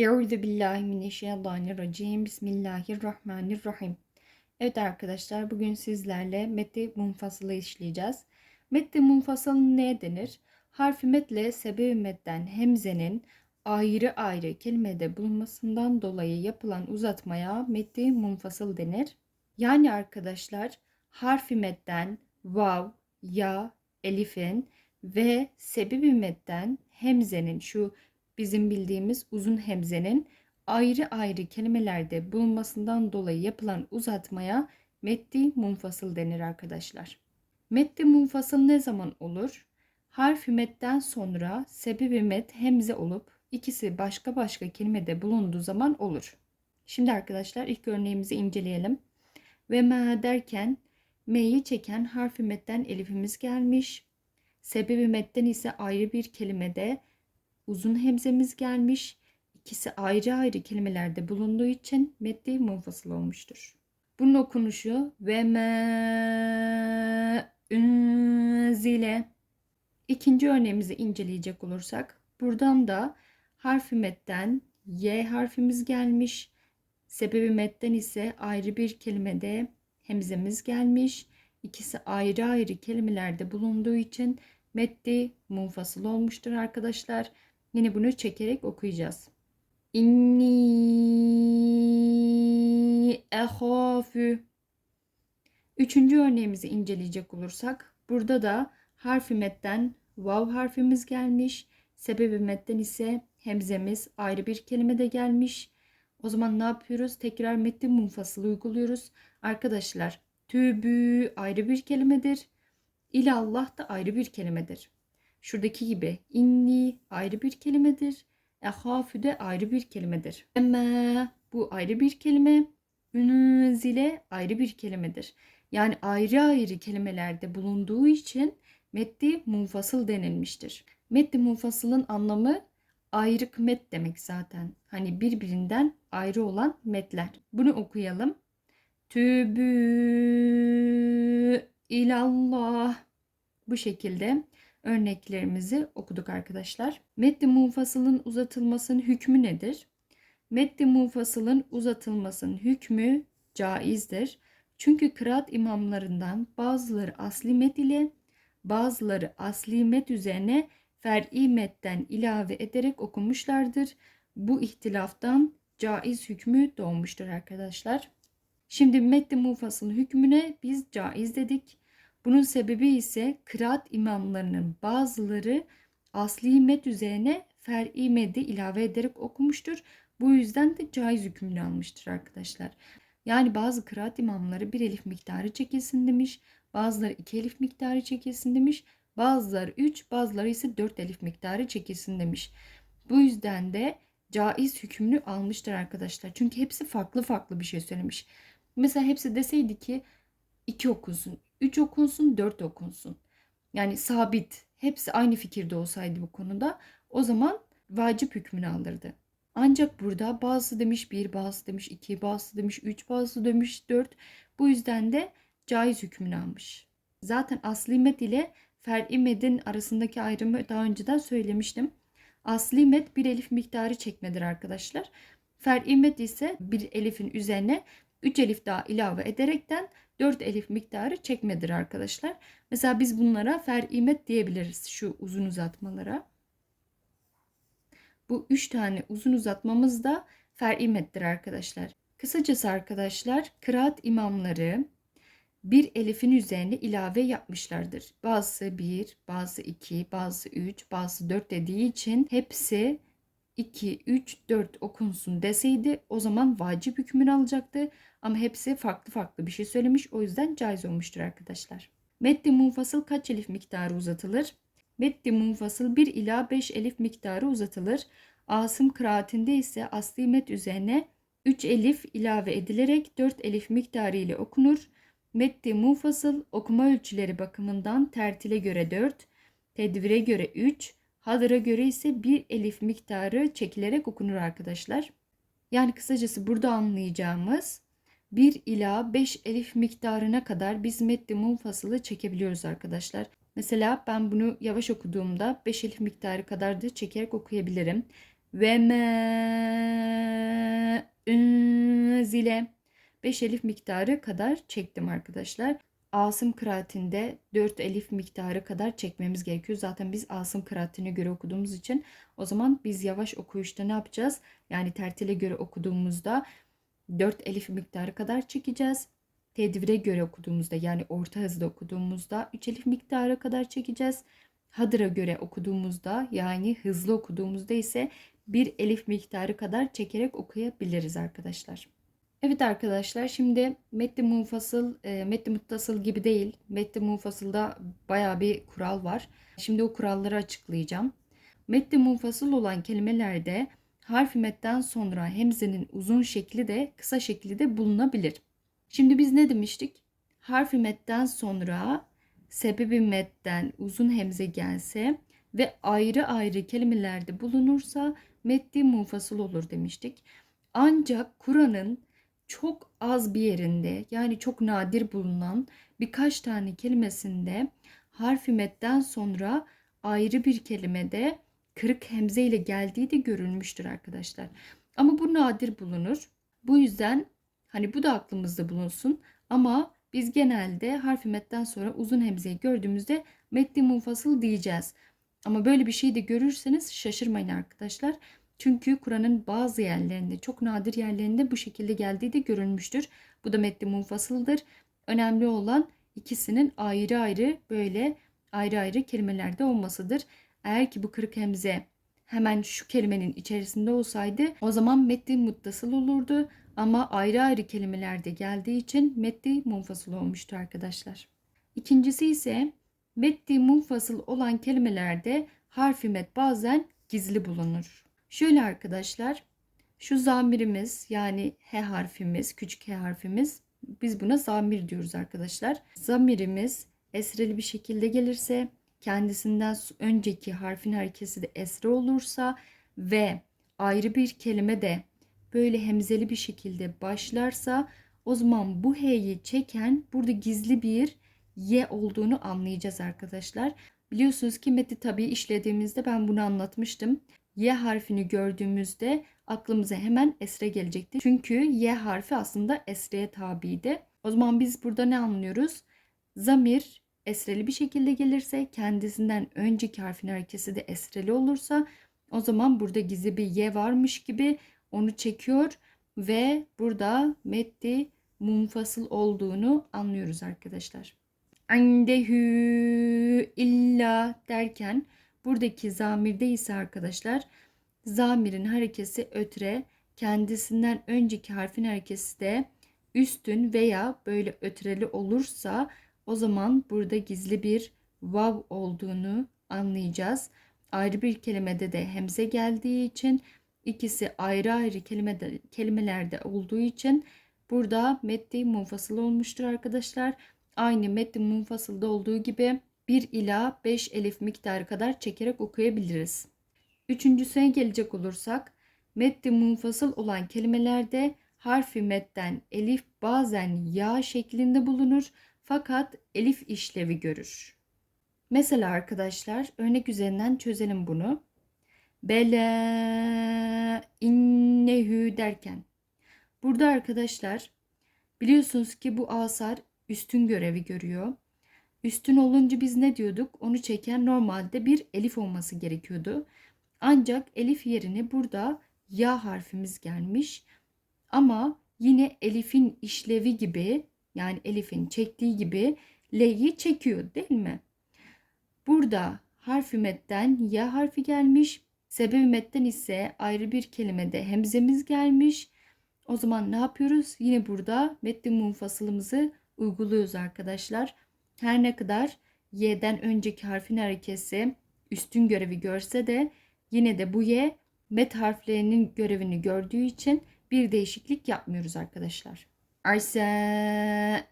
Euzu billahi mineşşeytanirracim. Bismillahirrahmanirrahim. Evet arkadaşlar bugün sizlerle Metti Munfasıl'ı işleyeceğiz. Metti Munfasıl ne denir? Harfi metle sebebi metten hemzenin ayrı ayrı kelimede bulunmasından dolayı yapılan uzatmaya Metti Munfasıl denir. Yani arkadaşlar harfi metten vav, ya, elifin ve sebebi metten hemzenin şu bizim bildiğimiz uzun hemzenin ayrı ayrı kelimelerde bulunmasından dolayı yapılan uzatmaya meddi munfasıl denir arkadaşlar. Meddi munfasıl ne zaman olur? Harfi metten sonra sebebi met hemze olup ikisi başka başka kelimede bulunduğu zaman olur. Şimdi arkadaşlar ilk örneğimizi inceleyelim. Ve ma derken me'yi çeken harfi metten elifimiz gelmiş. Sebebi metten ise ayrı bir kelimede uzun hemzemiz gelmiş. İkisi ayrı ayrı kelimelerde bulunduğu için meddi munfasıl olmuştur. Bunun okunuşu ve me zile. İkinci örneğimizi inceleyecek olursak buradan da harfi metten y harfimiz gelmiş. Sebebi metten ise ayrı bir kelimede hemzemiz gelmiş. İkisi ayrı ayrı kelimelerde bulunduğu için meddi munfasıl olmuştur arkadaşlar. Yine bunu çekerek okuyacağız. İnni ehafü. Üçüncü örneğimizi inceleyecek olursak burada da harfi metten vav harfimiz gelmiş. Sebebi metten ise hemzemiz ayrı bir kelimede gelmiş. O zaman ne yapıyoruz? Tekrar metni munfasıl uyguluyoruz. Arkadaşlar tübü ayrı bir kelimedir. İlallah da ayrı bir kelimedir. Şuradaki gibi inni ayrı bir kelimedir. Ehafü de ayrı bir kelimedir. Emme bu ayrı bir kelime. Ünzile ayrı bir kelimedir. Yani ayrı ayrı kelimelerde bulunduğu için meddi munfasıl denilmiştir. Meddi munfasılın anlamı ayrık met demek zaten. Hani birbirinden ayrı olan metler. Bunu okuyalım. Tübü ilallah. Bu şekilde örneklerimizi okuduk arkadaşlar. Meddi munfasılın uzatılmasının hükmü nedir? Meddi munfasılın uzatılmasının hükmü caizdir. Çünkü kıraat imamlarından bazıları asli met ile bazıları asli met üzerine fer'i metten ilave ederek okumuşlardır. Bu ihtilaftan caiz hükmü doğmuştur arkadaşlar. Şimdi meddi munfasılın hükmüne biz caiz dedik. Bunun sebebi ise kıraat imamlarının bazıları asli met üzerine fer'i med'i ilave ederek okumuştur. Bu yüzden de caiz hükmünü almıştır arkadaşlar. Yani bazı kıraat imamları bir elif miktarı çekilsin demiş. Bazıları iki elif miktarı çekilsin demiş. Bazıları üç, bazıları ise dört elif miktarı çekilsin demiş. Bu yüzden de caiz hükmünü almıştır arkadaşlar. Çünkü hepsi farklı farklı bir şey söylemiş. Mesela hepsi deseydi ki iki okunsun, 3 okunsun, 4 okunsun. Yani sabit. Hepsi aynı fikirde olsaydı bu konuda o zaman vacip hükmünü alırdı. Ancak burada bazısı demiş 1, bazısı demiş 2, bazısı demiş 3, bazısı demiş 4. Bu yüzden de caiz hükmünü almış. Zaten asli met ile fer'i medin arasındaki ayrımı daha önceden söylemiştim. Asli met bir elif miktarı çekmedir arkadaşlar. Fer'i met ise bir elifin üzerine 3 elif daha ilave ederekten 4 elif miktarı çekmedir arkadaşlar. Mesela biz bunlara fer'imet diyebiliriz şu uzun uzatmalara. Bu 3 tane uzun uzatmamız da fer'imettir arkadaşlar. Kısacası arkadaşlar kıraat imamları bir elifin üzerine ilave yapmışlardır. Bazısı 1, bazı 2, bazı 3, bazı 4 dediği için hepsi 2, 3, 4 okunsun deseydi o zaman vacip hükmünü alacaktı. Ama hepsi farklı farklı bir şey söylemiş. O yüzden caiz olmuştur arkadaşlar. Meddi munfasıl kaç elif miktarı uzatılır? Meddi munfasıl 1 ila 5 elif miktarı uzatılır. Asım kıraatinde ise asli met üzerine 3 elif ilave edilerek 4 elif miktarı ile okunur. Meddi munfasıl okuma ölçüleri bakımından tertile göre 4, tedvire göre 3, hadıra göre ise 1 elif miktarı çekilerek okunur arkadaşlar. Yani kısacası burada anlayacağımız 1 ila 5 elif miktarına kadar biz meddi munfasılı çekebiliyoruz arkadaşlar. Mesela ben bunu yavaş okuduğumda 5 elif miktarı kadar da çekerek okuyabilirim. ve me unzile 5 elif miktarı kadar çektim arkadaşlar. Asım kıraatinde 4 elif miktarı kadar çekmemiz gerekiyor. Zaten biz Asım kıraatine göre okuduğumuz için o zaman biz yavaş okuyuşta ne yapacağız? Yani tertile göre okuduğumuzda 4 elif miktarı kadar çekeceğiz. Tedvire göre okuduğumuzda yani orta hızda okuduğumuzda 3 elif miktarı kadar çekeceğiz. Hadır'a göre okuduğumuzda yani hızlı okuduğumuzda ise bir elif miktarı kadar çekerek okuyabiliriz arkadaşlar. Evet arkadaşlar şimdi metni munfasıl, e, metni muttasıl gibi değil. Metni munfasılda baya bir kural var. Şimdi o kuralları açıklayacağım. Metni munfasıl olan kelimelerde harfi metten sonra hemzenin uzun şekli de kısa şekli de bulunabilir. Şimdi biz ne demiştik? Harfi metten sonra sebebi metten uzun hemze gelse ve ayrı ayrı kelimelerde bulunursa metni munfasıl olur demiştik. Ancak Kur'an'ın çok az bir yerinde yani çok nadir bulunan birkaç tane kelimesinde harfi metten sonra ayrı bir kelimede kırık hemze ile geldiği de görülmüştür arkadaşlar. Ama bu nadir bulunur. Bu yüzden hani bu da aklımızda bulunsun. Ama biz genelde harfi metten sonra uzun hemzeyi gördüğümüzde metni munfasıl diyeceğiz. Ama böyle bir şey de görürseniz şaşırmayın arkadaşlar. Çünkü Kur'an'ın bazı yerlerinde, çok nadir yerlerinde bu şekilde geldiği de görülmüştür. Bu da metni munfasıldır. Önemli olan ikisinin ayrı ayrı böyle ayrı ayrı kelimelerde olmasıdır. Eğer ki bu kırık hemze hemen şu kelimenin içerisinde olsaydı o zaman metni muttasıl olurdu. Ama ayrı ayrı kelimelerde geldiği için metni munfasıl olmuştu arkadaşlar. İkincisi ise metni munfasıl olan kelimelerde harfi met bazen gizli bulunur. Şöyle arkadaşlar şu zamirimiz yani H harfimiz küçük H harfimiz biz buna zamir diyoruz arkadaşlar. Zamirimiz esreli bir şekilde gelirse kendisinden önceki harfin harekesi de esre olursa ve ayrı bir kelime de böyle hemzeli bir şekilde başlarsa o zaman bu H'yi çeken burada gizli bir Y olduğunu anlayacağız arkadaşlar. Biliyorsunuz ki metni tabi işlediğimizde ben bunu anlatmıştım. Y harfini gördüğümüzde aklımıza hemen esre gelecekti. Çünkü Y harfi aslında esreye tabiydi. O zaman biz burada ne anlıyoruz? Zamir esreli bir şekilde gelirse kendisinden önceki harfin harekesi de esreli olursa o zaman burada gizli bir Y varmış gibi onu çekiyor ve burada meddi munfasıl olduğunu anlıyoruz arkadaşlar. Andehü illa derken buradaki zamirde ise arkadaşlar zamirin harekesi ötre kendisinden önceki harfin harekesi de üstün veya böyle ötreli olursa o zaman burada gizli bir vav olduğunu anlayacağız. Ayrı bir kelimede de hemze geldiği için ikisi ayrı ayrı kelimede, kelimelerde olduğu için burada metni munfasıl olmuştur arkadaşlar. Aynı metni munfasılda olduğu gibi 1 ila 5 elif miktarı kadar çekerek okuyabiliriz. Üçüncüsüne gelecek olursak metni munfasıl olan kelimelerde harfi metten elif bazen ya şeklinde bulunur fakat elif işlevi görür. Mesela arkadaşlar örnek üzerinden çözelim bunu. Bela innehü derken. Burada arkadaşlar biliyorsunuz ki bu asar üstün görevi görüyor. Üstün olunca biz ne diyorduk? Onu çeken normalde bir elif olması gerekiyordu. Ancak elif yerine burada ya harfimiz gelmiş. Ama yine elifin işlevi gibi yani elifin çektiği gibi L'yi çekiyor değil mi? Burada harfi metten ya harfi gelmiş. Sebebi metten ise ayrı bir kelimede hemzemiz gelmiş. O zaman ne yapıyoruz? Yine burada metni munfasılımızı uyguluyoruz arkadaşlar. Her ne kadar y'den önceki harfin harekesi üstün görevi görse de yine de bu y met harflerinin görevini gördüğü için bir değişiklik yapmıyoruz arkadaşlar. Arsa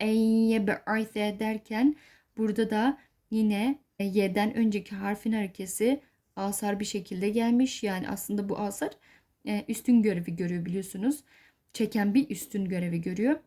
eyyebe arsa derken burada da yine y'den önceki harfin harekesi asar bir şekilde gelmiş. Yani aslında bu asar e, üstün görevi görüyor biliyorsunuz. Çeken bir üstün görevi görüyor.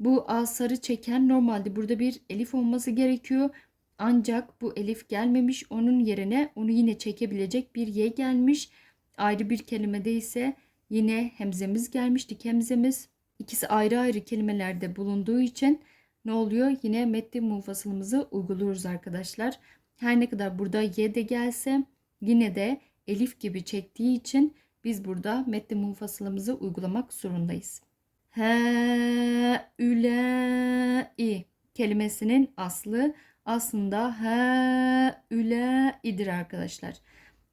Bu asarı çeken normalde burada bir elif olması gerekiyor. Ancak bu elif gelmemiş. Onun yerine onu yine çekebilecek bir y gelmiş. Ayrı bir kelimede ise yine hemzemiz gelmiş, dik hemzemiz. İkisi ayrı ayrı kelimelerde bulunduğu için ne oluyor? Yine metni munfasılımızı uyguluyoruz arkadaşlar. Her ne kadar burada y de gelse yine de elif gibi çektiği için biz burada metni munfasılımızı uygulamak zorundayız. He ülâi kelimesinin aslı aslında he ülâidir arkadaşlar.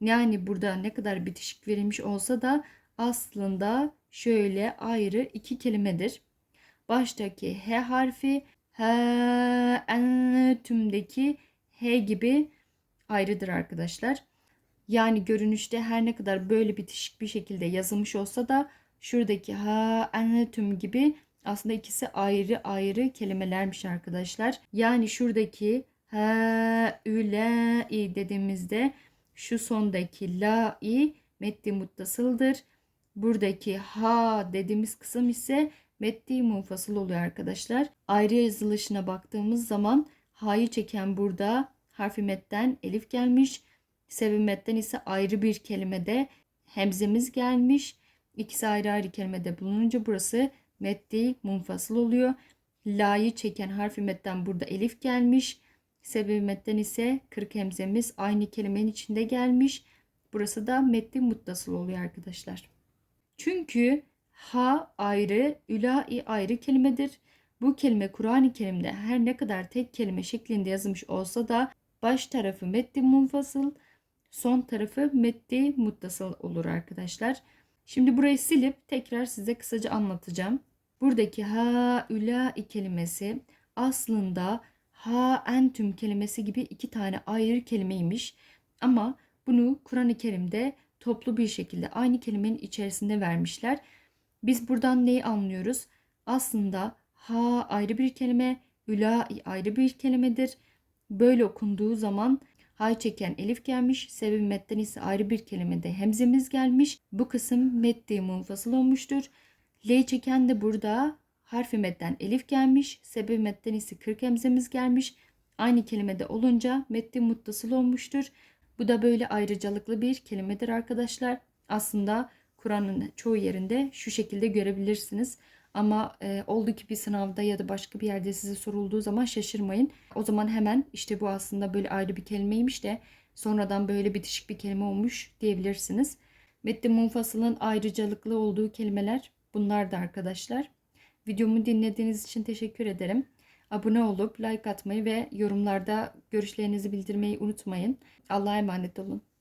Yani burada ne kadar bitişik verilmiş olsa da aslında şöyle ayrı iki kelimedir. Baştaki H harfi he entümdeki H gibi ayrıdır arkadaşlar. Yani görünüşte her ne kadar böyle bitişik bir şekilde yazılmış olsa da şuradaki ha entüm gibi aslında ikisi ayrı ayrı kelimelermiş arkadaşlar. Yani şuradaki ha ülâi dediğimizde şu sondaki la'i meddi muttasıldır. Buradaki ha dediğimiz kısım ise meddi munfasıl oluyor arkadaşlar. Ayrı yazılışına baktığımız zaman ha'yı çeken burada harfi metten elif gelmiş. Sevinmetten ise ayrı bir kelimede hemzemiz gelmiş. İkisi ayrı ayrı kelimede bulununca burası meddi munfasıl oluyor. La'yı çeken harfi metten burada elif gelmiş. Sebebi metten ise kırk hemzemiz aynı kelimenin içinde gelmiş. Burası da meddi muttasıl oluyor arkadaşlar. Çünkü ha ayrı, ülai ayrı kelimedir. Bu kelime Kur'an-ı Kerim'de her ne kadar tek kelime şeklinde yazılmış olsa da baş tarafı meddi munfasıl, son tarafı meddi muttasıl olur arkadaşlar. Şimdi burayı silip tekrar size kısaca anlatacağım. Buradaki ha ülai kelimesi aslında ha entüm kelimesi gibi iki tane ayrı kelimeymiş. Ama bunu Kur'an-ı Kerim'de toplu bir şekilde aynı kelimenin içerisinde vermişler. Biz buradan neyi anlıyoruz? Aslında ha ayrı bir kelime, ülai ayrı bir kelimedir. Böyle okunduğu zaman hay çeken elif gelmiş, sebebi metten ise ayrı bir kelimede hemzemiz gelmiş. Bu kısım meddi munfasıl olmuştur. L çeken de burada harfi medden elif gelmiş, sebebi medden ise kırk hemzemiz gelmiş. Aynı kelimede olunca meddi muttasıl olmuştur. Bu da böyle ayrıcalıklı bir kelimedir arkadaşlar. Aslında Kur'an'ın çoğu yerinde şu şekilde görebilirsiniz. Ama e, oldu ki bir sınavda ya da başka bir yerde size sorulduğu zaman şaşırmayın. O zaman hemen işte bu aslında böyle ayrı bir kelimeymiş de sonradan böyle bitişik bir kelime olmuş diyebilirsiniz. Metni munfasılın ayrıcalıklı olduğu kelimeler bunlar da arkadaşlar. Videomu dinlediğiniz için teşekkür ederim. Abone olup like atmayı ve yorumlarda görüşlerinizi bildirmeyi unutmayın. Allah'a emanet olun.